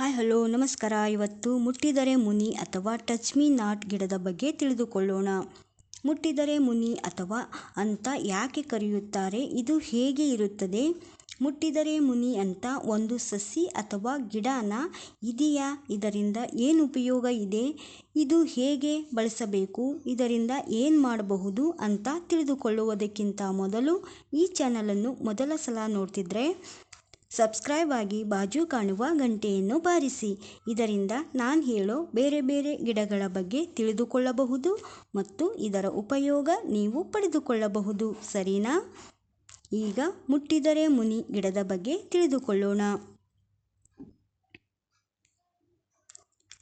Hi, hello, ನಮಸ್ಕಾರ. ಇವತ್ತು ಮುಟ್ಟಿದರೆ ಮುನಿ ಅಥವಾ ಟಚ್ ಮೀ ನಾಟ್ ಗಿಡದ ಬಗ್ಗೆ ತಿಳಿದುಕೊಳ್ಳೋಣ. ಮುಟ್ಟಿದರೆ ಮುನಿ ಅಥವಾ ಅಂತ ಯಾಕೆ ಕರೆಯುತ್ತಾರೆ? ಇದು ಹೇಗೆ ಇರುತ್ತದೆ? ಮುಟ್ಟಿದರೆ ಮುನಿ ಅಂತ ಒಂದು ಸಸಿ ಅಥವಾ ಗಿಡನ ಇದೆಯಾ? ಇದರಿಂದ ಏನು ಉಪಯೋಗ ಇದೆ? ಇದು ಹೇಗೆ ಬಳಸಬೇಕು? ಇದರಿಂದ ಏನು ಮಾಡಬಹುದು ಅಂತ ತಿಳಿದುಕೊಳ್ಳುವುದಕ್ಕಿಂತ ಮೊದಲು ಈ ಚಾನಲನ್ನು ಮೊದಲ ಸಲ ನೋಡ್ತಿದ್ರೆ ಸಬ್ಸ್ಕ್ರೈಬ್ ಆಗಿ ಬಾಜು ಕಾಣುವ ಗಂಟೆಯನ್ನು ಬಾರಿಸಿ. ಇದರಿಂದ ನಾನು ಹೇಳೋ ಬೇರೆ ಬೇರೆ ಗಿಡಗಳ ಬಗ್ಗೆ ತಿಳಿದುಕೊಳ್ಳಬಹುದು ಮತ್ತು ಇದರ ಉಪಯೋಗ ನೀವು ಪಡೆದುಕೊಳ್ಳಬಹುದು. ಸರಿನಾ? ಈಗ ಮುಟ್ಟಿದರೆ ಮುನಿ ಗಿಡದ ಬಗ್ಗೆ ತಿಳಿದುಕೊಳ್ಳೋಣ.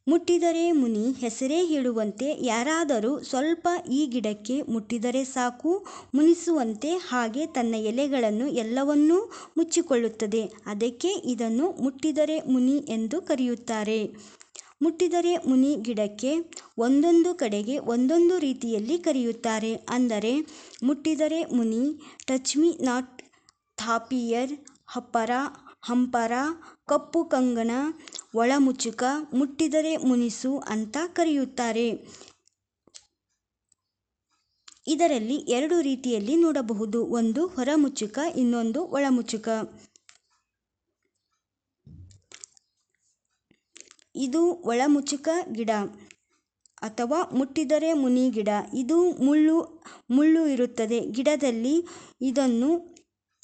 ಮುಟ್ಟಿದರೆ ಮುನಿ ಹೆಸರೇ ಹೇಳುವಂತೆ ಯಾರಾದರೂ ಸ್ವಲ್ಪ ಈ ಗಿಡಕ್ಕೆ ಮುಟ್ಟಿದರೆ ಸಾಕು, ಮುನಿಸುವಂತೆ ಹಾಗೆ ತನ್ನ ಎಲೆಗಳನ್ನು ಎಲ್ಲವನ್ನೂ ಮುಚ್ಚಿಕೊಳ್ಳುತ್ತದೆ. ಅದಕ್ಕೆ ಇದನ್ನು ಮುಟ್ಟಿದರೆ ಮುನಿ ಎಂದು ಕರೆಯುತ್ತಾರೆ. ಮುಟ್ಟಿದರೆ ಮುನಿ ಗಿಡಕ್ಕೆ ಒಂದೊಂದು ಕಡೆಗೆ ಒಂದೊಂದು ರೀತಿಯಲ್ಲಿ ಕರೆಯುತ್ತಾರೆ. ಅಂದರೆ, ಮುಟ್ಟಿದರೆ ಮುನಿ ಟಚ್ ಮಿ ನಾಟ್, ಥಾಪಿಯರ್, ಹಪ್ಪರ, ಹಂಪರ, ಕಪ್ಪು ಕಂಗಣ ಒಳಮುಚ್ಚುಕ ಮುಟ್ಟಿದರೆ ಮುನಿಸು ಅಂತ ಕರೆಯುತ್ತಾರೆ. ಇದರಲ್ಲಿ ಎರಡು ರೀತಿಯಲ್ಲಿ ನೋಡಬಹುದು. ಒಂದು ಹೊರಮುಚ್ಚುಕ ಇನ್ನೊಂದು ಒಳಮುಚುಕ. ಇದು ಒಳಮುಚ್ಚುಕ ಗಿಡ ಅಥವಾ ಮುಟ್ಟಿದರೆ ಮುನಿ ಗಿಡ. ಇದು ಮುಳ್ಳು ಮುಳ್ಳು ಇರುತ್ತದೆ. ಗಿಡದಲ್ಲಿ ಇದನ್ನು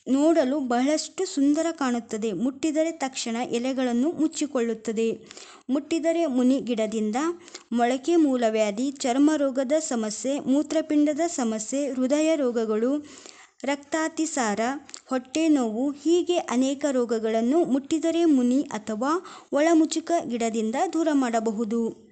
ನೋಡಲು ಬಹಳಷ್ಟು ಸುಂದರ ಕಾಣುತ್ತದೆ. ಮುಟ್ಟಿದರೆ ತಕ್ಷಣ ಎಲೆಗಳನ್ನು ಮುಚ್ಚಿಕೊಳ್ಳುತ್ತದೆ. ಮುಟ್ಟಿದರೆ ಮುನಿ ಗಿಡದಿಂದ ಮೊಳಕೆ ಮೂಲವ್ಯಾಧಿ, ಚರ್ಮ ರೋಗದ ಸಮಸ್ಯೆ, ಮೂತ್ರಪಿಂಡದ ಸಮಸ್ಯೆ, ಹೃದಯ ರೋಗಗಳು, ರಕ್ತಾತಿಸಾರ, ಹೊಟ್ಟೆ ನೋವು ಹೀಗೆ ಅನೇಕ ರೋಗಗಳನ್ನು ಮುಟ್ಟಿದರೆ ಮುನಿ ಅಥವಾ ಒಳಮುಚುಕ ಗಿಡದಿಂದ ದೂರ ಮಾಡಬಹುದು.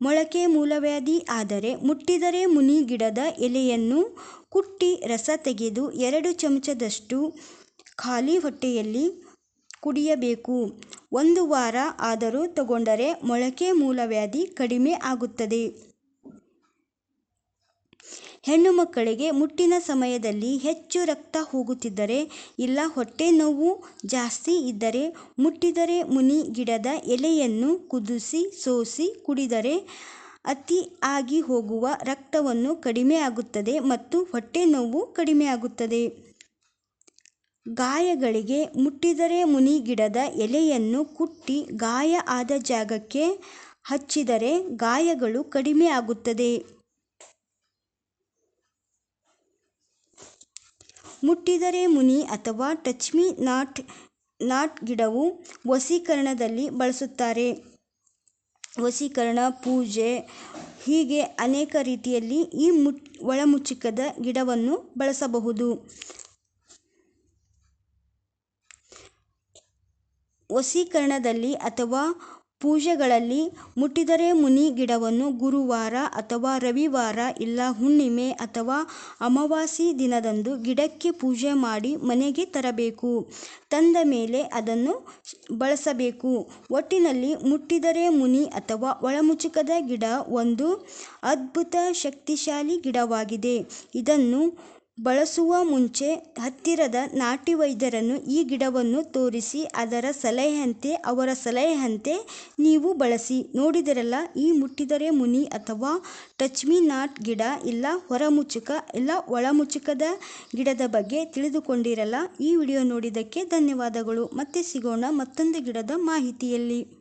ಮೊಳಕೆ ಮೂಲವ್ಯಾಧಿ ಆದರೆ ಮುಟ್ಟಿದರೆ ಮುನಿ ಗಿಡದ ಎಲೆಯನ್ನು ಕುಟ್ಟಿ ರಸ ತೆಗೆದು ಎರಡು ಚಮಚದಷ್ಟು ಖಾಲಿ ಹೊಟ್ಟೆಯಲ್ಲಿ ಕುಡಿಯಬೇಕು. ಒಂದು ವಾರ ಆದರೂ ತಗೊಂಡರೆ ಮೊಳಕೆ ಮೂಲವ್ಯಾಧಿ ಕಡಿಮೆ ಆಗುತ್ತದೆ. ಹೆಣ್ಣು ಮಕ್ಕಳಿಗೆ ಮುಟ್ಟಿನ ಸಮಯದಲ್ಲಿ ಹೆಚ್ಚು ರಕ್ತ ಹೋಗುತ್ತಿದ್ದರೆ, ಇಲ್ಲ ಹೊಟ್ಟೆ ನೋವು ಜಾಸ್ತಿ ಇದ್ದರೆ, ಮುಟ್ಟಿದರೆ ಮುನಿ ಗಿಡದ ಎಲೆಯನ್ನು ಕುದಿಸಿ ಸೋಸಿ ಕುಡಿದರೆ ಅತಿ ಆಗಿ ಹೋಗುವ ರಕ್ತವನ್ನು ಕಡಿಮೆ ಆಗುತ್ತದೆ ಮತ್ತು ಹೊಟ್ಟೆ ನೋವು ಕಡಿಮೆ ಆಗುತ್ತದೆ. ಗಾಯಗಳಿಗೆ ಮುಟ್ಟಿದರೆ ಮುನಿ ಗಿಡದ ಎಲೆಯನ್ನು ಕುಟ್ಟಿ ಗಾಯ ಆದ ಜಾಗಕ್ಕೆ ಹಚ್ಚಿದರೆ ಗಾಯಗಳು ಕಡಿಮೆ ಆಗುತ್ತದೆ. ಮುಟ್ಟಿದರೆ ಮುನಿ ಅಥವಾ ಟಚ್ ಮಿ ನಾಟ್ ನಾಟ್ ಗಿಡವು ವಸೀಕರಣದಲ್ಲಿ ಬಳಸುತ್ತಾರೆ. ವಸೀಕರಣ, ಪೂಜೆ ಹೀಗೆ ಅನೇಕ ರೀತಿಯಲ್ಲಿ ಈ ಮುಟ್ ಒಳಮುಚ್ಚಿಕದ ಗಿಡವನ್ನು ಬಳಸಬಹುದು. ವಸೀಕರಣದಲ್ಲಿ ಅಥವಾ ಪೂಜೆಗಳಲ್ಲಿ ಮುಟ್ಟಿದರೆ ಮುನಿ ಗಿಡವನ್ನು ಗುರುವಾರ ಅಥವಾ ರವಿವಾರ ಇಲ್ಲ ಹುಣ್ಣಿಮೆ ಅಥವಾ ಅಮಾವಾಸಿ ದಿನದಂದು ಗಿಡಕ್ಕೆ ಪೂಜೆ ಮಾಡಿ ಮನೆಗೆ ತರಬೇಕು. ತಂದ ಮೇಲೆ ಅದನ್ನು ಬಳಸಬೇಕು. ಒಟ್ಟಿನಲ್ಲಿ ಮುಟ್ಟಿದರೆ ಮುನಿ ಅಥವಾ ಒಳಮುಚುಕದ ಗಿಡ ಒಂದು ಅದ್ಭುತ ಶಕ್ತಿಶಾಲಿ ಗಿಡವಾಗಿದೆ. ಇದನ್ನು ಬಳಸುವ ಮುಂಚೆ ಹತ್ತಿರದ ನಾಟಿ ವೈದ್ಯರನ್ನು ಈ ಗಿಡವನ್ನು ತೋರಿಸಿ ಅದರ ಸಲಹೆಯಂತೆ, ಅವರ ಸಲಹೆಯಂತೆ ನೀವು ಬಳಸಿ. ನೋಡಿದಿರಲ್ಲ, ಈ ಮುಟ್ಟಿದರೆ ಮುನಿ ಅಥವಾ ಟಚ್ ಮೀ ನಾಟ್ ಗಿಡ, ಇಲ್ಲ ಹೊರಮುಚ್ಚುಕ ಇಲ್ಲ ಒಳಮುಚುಕದ ಗಿಡದ ಬಗ್ಗೆ ತಿಳಿದುಕೊಂಡಿರಲ್ಲ. ಈ ವಿಡಿಯೋ ನೋಡಿದ್ದಕ್ಕೆ ಧನ್ಯವಾದಗಳು. ಮತ್ತೆ ಸಿಗೋಣ ಮತ್ತೊಂದು ಗಿಡದ ಮಾಹಿತಿಯಲ್ಲಿ.